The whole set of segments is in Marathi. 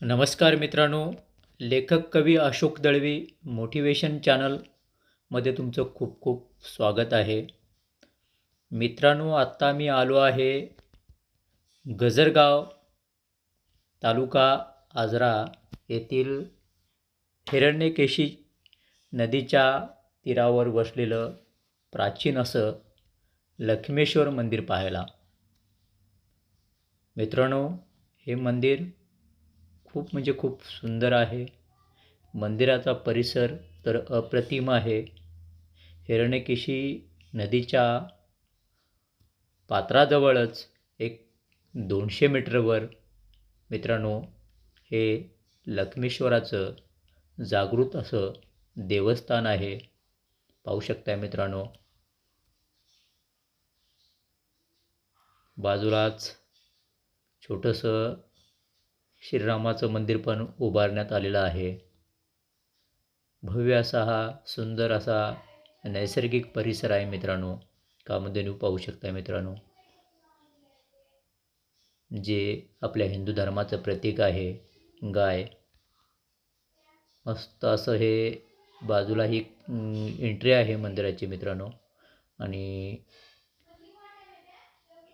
नमस्कार मित्रांनो लेखक कवी अशोक दळवी मोटिवेशन चॅनलमध्ये तुमचं खूप खूप स्वागत आहे. मित्रांनो आत्ता मी आलो आहे गजरगाव तालुका आजरा येथील हिरण्यकेशी नदीच्या तीरावर वसलेलं प्राचीन असं लक्ष्मेश्वर मंदिर पाहायला. मित्रांनो हे मंदिर खूप म्हणजे खूप सुंदर आहे. मंदिराचा परिसर तर अप्रतिम आहे. हिरण्यकेशी नदीच्या पात्राजवळच एक दोनशे मीटरवर मित्रांनो हे लक्ष्मेश्वराचं जागृत असं देवस्थान आहे. पाहू शकताय मित्रांनो. बाजूलाच छोटंसं श्रीरामाचं मंदिर पण उभारण्यात आलेलं आहे. भव्य असा हा सुंदर असा नैसर्गिक परिसर आहे मित्रांनो. कामधेनू पाहू शकता मित्रांनो? जे आपल्या हिंदू धर्माचं प्रतीक आहे गाय. मस्त असं हे बाजूला ही एंट्री आहे मंदिराची मित्रांनो. आणि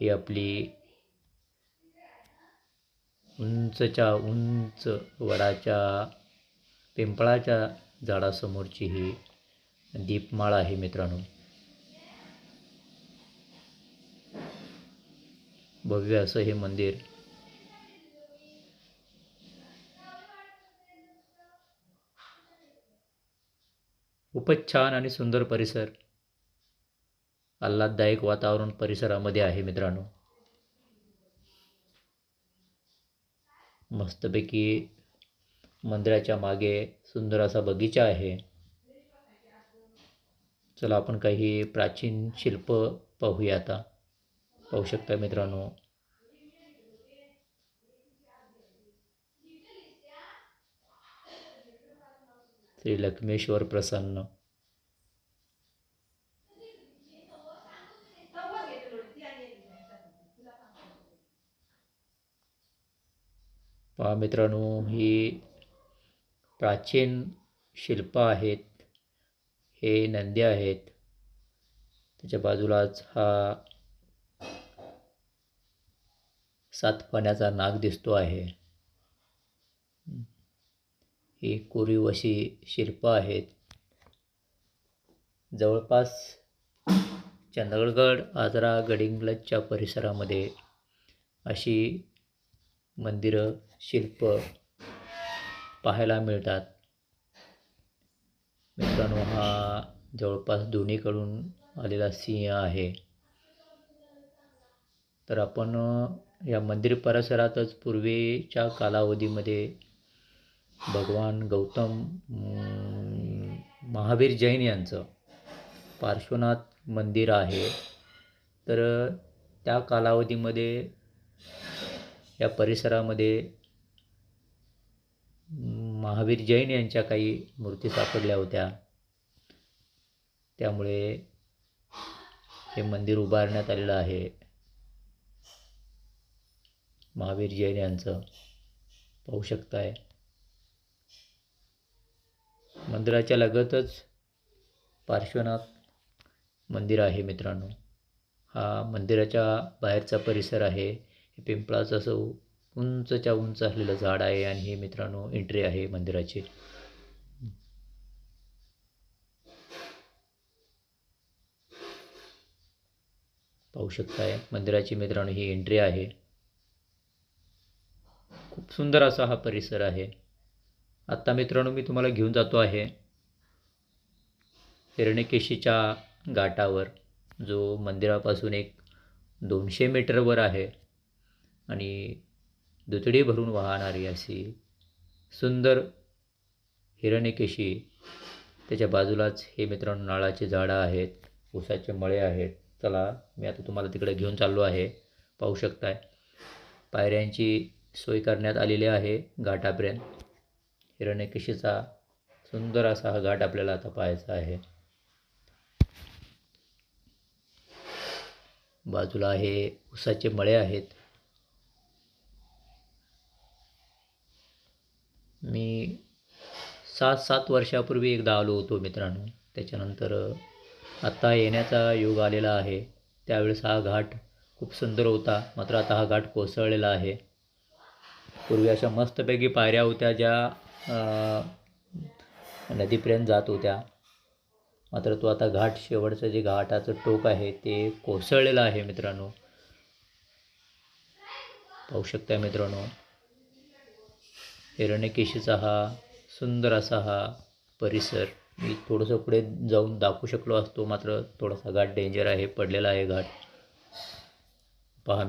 ही आपली उंचच्या उंच वडाच्या पिंपळाच्या झाडासमोरची ही दीपमाळ आहे मित्रांनो. भव्य असं हे मंदिर. खूपच छान आणि सुंदर परिसर. आल्हाददायक वातावरण परिसरामध्ये आहे मित्रांनो. मस्तपैकी मंदिराच्या मागे सुंदर असा बगीचा आहे. चला आपण काही प्राचीन शिल्प पाहूया आता. पाहू शकता मित्रांनो. श्री लक्ष्मेश्वर प्रसन्न. पहा मित्रांनो ही प्राचीन शिल्प आहेत हे नंदी आहेत. त्याच्या बाजूलाच हा सात पाण्याचा नाग दिसतो आहे. ही कोरीव अशी शिल्प आहेत. जवळपास चंदगडगड आजरा गडिंग्लजच्या परिसरामध्ये अशी मंदिरं शिल्प पाहायला मिळतात. मित्रांनो हा जवळपास दोन्हीकडून आलेला सिंह आहे. तर आपण या मंदिर परिसरातच पूर्वीच्या कालावधीमध्ये भगवान गौतम महावीर जैन यांचं पार्श्वनाथ मंदिर आहे. तर त्या कालावधीमध्ये या परिसरामध्ये महावीर जैन यांच्या काही मूर्ती सापडल्या होत्या. त्यामुळे हे मंदिर उभारण्यात आलेलं आहे. महावीर जैन यांचं. पाहू शकताय. मंदिराच्या लगतच पार्श्वनाथ मंदिर आहे मित्रांनो. हा मंदिराच्या बाहेरचा परिसर आहे. हे पिंपळाचं असं उंचच्या उंच असलेलं झाड आहे आणि हे मित्रांनो एंट्री आहे मंदिराची. पाहू शकताय मंदिराची मित्रांनो ही एंट्री आहे. खूप सुंदर असा हा परिसर आहे. आत्ता मित्रांनो मी तुम्हाला घेऊन जातो आहे हिरणकेशीच्या घाटावर जो मंदिरापासून एक दोनशे मीटरवर आहे. आणि दुतडी भरून वाहणारी अशी सुंदर हिरण्यकेशी त्याच्या बाजूलाच हे मित्रांनो नाळाचे झाडं आहेत ऊसाचे मळे आहेत. चला मी आता तुम्हाला तिकडे घेऊन चाललो आहे. पाहू शकताय. पायऱ्यांची सोय करण्यात आलेली आहे घाटापर्यंत. हिरण्यकेशीचा सुंदर असा हा घाट आपल्याला आता पाहायचा आहे. बाजूला हे ऊसाचे मळे आहेत मी सात सात वर्षापूर्वी एकदा आलो होतो मित्रांनो. त्याच्यानंतर आत्ता येण्याचा योग आलेला आहे. त्यावेळेस हा घाट खूप सुंदर होता. मात्र आता हा घाट कोसळलेला आहे. पूर्वी अशा मस्तपैकी पायऱ्या होत्या ज्या नदीपर्यंत जात होत्या. मात्र तो आता घाट शेवटचं जे घाटाचं टोक आहे ते कोसळलेलं आहे मित्रांनो. पाहू शकता मित्रांनो. हिरण्यकेशीचा हा सुंदर असा हा परिसर. मी थोडंसं पुढे जाऊन दाखवू शकलो असतो मात्र थोडासा घाट डेंजर आहे पडलेला आहे घाट. पहा